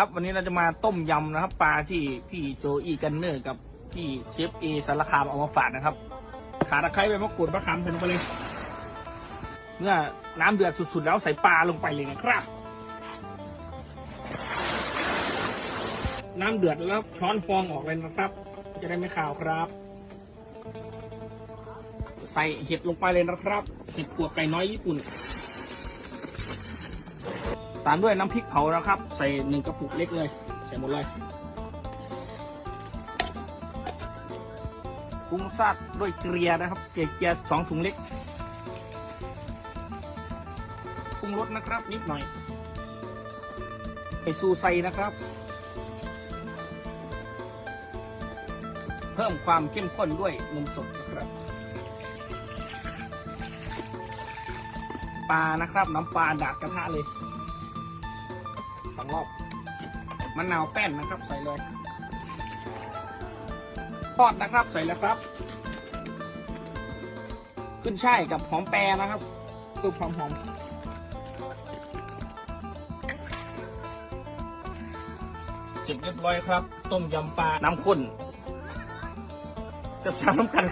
ครับวันนี้เราจะมาต้มยำนะครับ ปลาที่พี่โจอีกันเนอร์กับพี่เชฟเอสารคามเอามาฝากนะครับ ขาตะไคร้ใบมะกรูดมะขามใส่งไปเลย เมื่อน้ำเดือดสุด ๆ แล้วใส่ปลาลงไปเลยนะครับ น้ำเดือดแล้วช้อนฟองออกเลยนะครับ จะได้ไม่ขาวครับ ใส่เห็ดลงไปเลยนะครับเห็ดกัวไก่น้อยญี่ปุ่น ตามด้วยน้ำพริกเผานะครับ ใส่หนึ่งกระปุกเล็กเลย ใส่หมดเลยปรุงซาดด้วยเกลียนะครับ เกลียสองถุงเล็กปรุงรสนะครับ นิดหน่อยไปซูไซนะครับ เพิ่มความเข้มข้นด้วยนมสดนะครับปลานะครับ น้ำปลาดาดกระทะเลย สองรอบมะนาวแป้นนะครับใส่เลยทอดนะครับใส่แล้วครับ ขึ้นช่ายกับหอมแปรนะครับเพื่อความหอมเสร็จเรียบร้อยครับ ต้มยำปลาน้ำข้นจะสามน้ำกัน